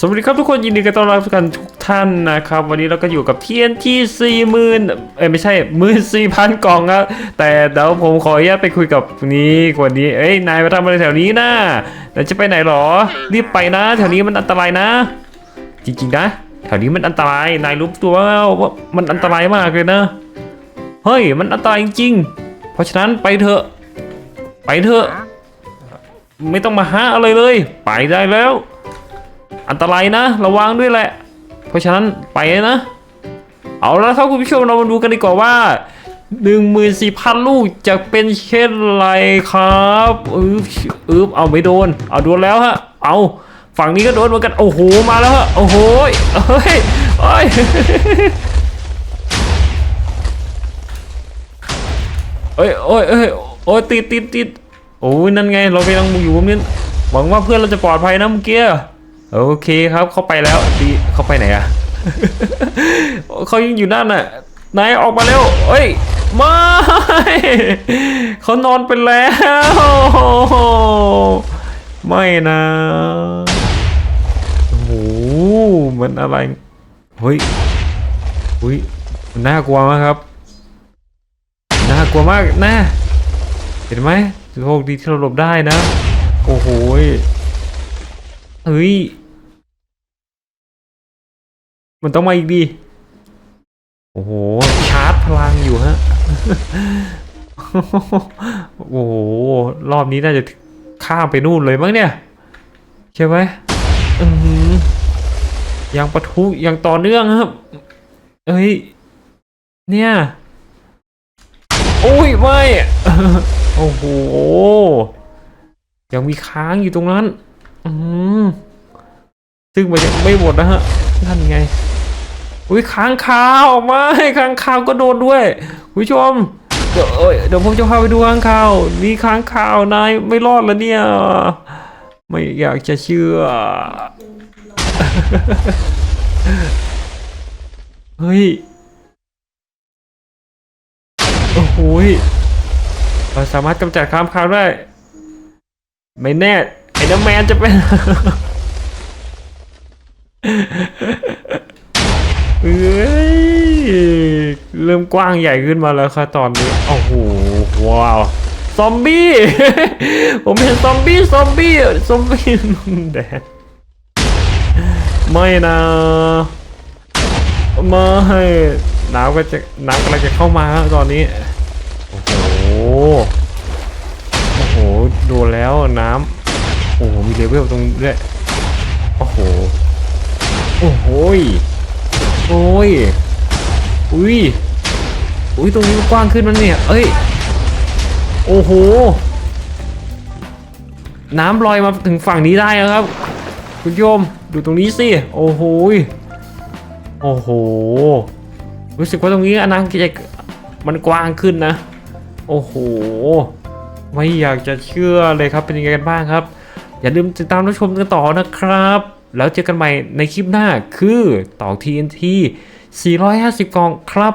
สวัสดีครับทุกคนยินดีต้อนรับกันทุกท่านนะครับ วันนี้เราก็อยู่กับ TNT 40,000เอ้ยไม่ใช่1 4 0 0 0กล่องครับแต่เดี๋ยวผมขออนุญาตไปคุยกับนี้กว่านี้เอ้ยนายมาทำอะไรแถวนี้นะนายจะไปไหนหรอ รีบไปนะ แถวนี้มันอันตรายนะ จริงๆนะ แถวนี้มันอันตรายนายรู้ตัวว่ามันอันตรายมากเลยนะเฮ้ยมันอันตรายจริงๆเพราะฉะนั้นไปเถอะไปเถอะไม่ต้องมาหาอะไรเลย ไปได้แล้ว อันตรายนะ ระวังด้วยแหละ เพราะฉะนั้นไปนะ เอาละครับคุณผู้ชมเรามาดูกันดีกว่าว่า14,000 ลูกจะเป็นเช่นไรครับอึ๊บอึ๊บเอาไม่โดน เอาโดนแล้วฮะ เอาฝั่งนี้ก็โดนเหมือนกัน โอ้โห มาแล้วฮะ โอ้โหเฮ้ยเฮ้ยเอ้ยโอ้ยเอ้ยโอ้ยติดติดติดโอ้ยนั่นไง เรากำลังอยู่นี่หวังว่าเพื่อนเราจะปลอดภัยนะเมื่อกี้ โอเคครับเข้าไปแล้วดีเข้าไปไหนอะเขายังอยู่นั่นน่ะนายออกมาเร็วเอ้ยไม่เขานอนไปแล้ว ไม่นะโอ้โหมันอะไรเฮ้ยเฮ้ยน่ากลัวมากครับน่ากลัวมากนะเห็นไหมโชคดีที่เราหลบได้นะ โอ้โหเฮ้ย มันต้องมาอีกดีโอ้โห ชาร์จพลังอยู่ฮะ โอ้โห รอบนี้น่าจะข้ามไปนู่นเลยมั้งเนี่ย ใช่ไหมอือหือยังปะทุยังต่อเนื่องครับ เอ้ย เนี่ย โอ้ย ไม่ โอ้โห ยังมีค้างอยู่ตรงนั้น อืมซึ่งมันยังไม่หมดนะฮะ นั่นไง อุ้ยค้างคาวออกมาค้างคาวก็โดนด้วยคุณผู้ชมเดี๋ยวเอ้ยเดี๋ยวผมจะพาไปดูค้างคาวนี่ค้างคาวนายไม่รอดแล้วเนี่ย ไม่อยากจะเชื่อ เฮ้ยโอ้โหเราสามารถกำจัดค้างคาวได้ ไม่แน่ไอ้น้ำแมนจะเป็น เอ้ย เริ่มกว้างใหญ่ขึ้นมาแล้วค่ะตอนนี้โอ้โหว้าวซอมบี้ผมเห็นซอมบี้ซอมบี้ซอมบี้แดดไม่นะไม่น้ำก็จะน้ำกำลังจะเข้ามาตอนนี้โอ้โหโอ้โหโดนแล้วน้ำโอ้โหมีเลเวลตรงนี้ด้วยโอ้โหโอ้โหโอ้ยอุ้ย อุ้ยตรงนี้มันกว้างขึ้นมันเนี่ย เอ้ย โอ้โห น้ำลอยมาถึงฝั่งนี้ได้แล้วครับ คุณโยมดูตรงนี้สิ โอ้โห โอ้โห รู้สึกว่าตรงนี้อนาคตมันกว้างขึ้นนะ โอ้โห ไม่อยากจะเชื่อเลยครับ เป็นยังไงกันบ้างครับ อย่าลืมติดตามรับชมกันต่อนะครับ แล้วเจอกันใหม่ในคลิปหน้าคือต่อ TNT 450 กล่องครับ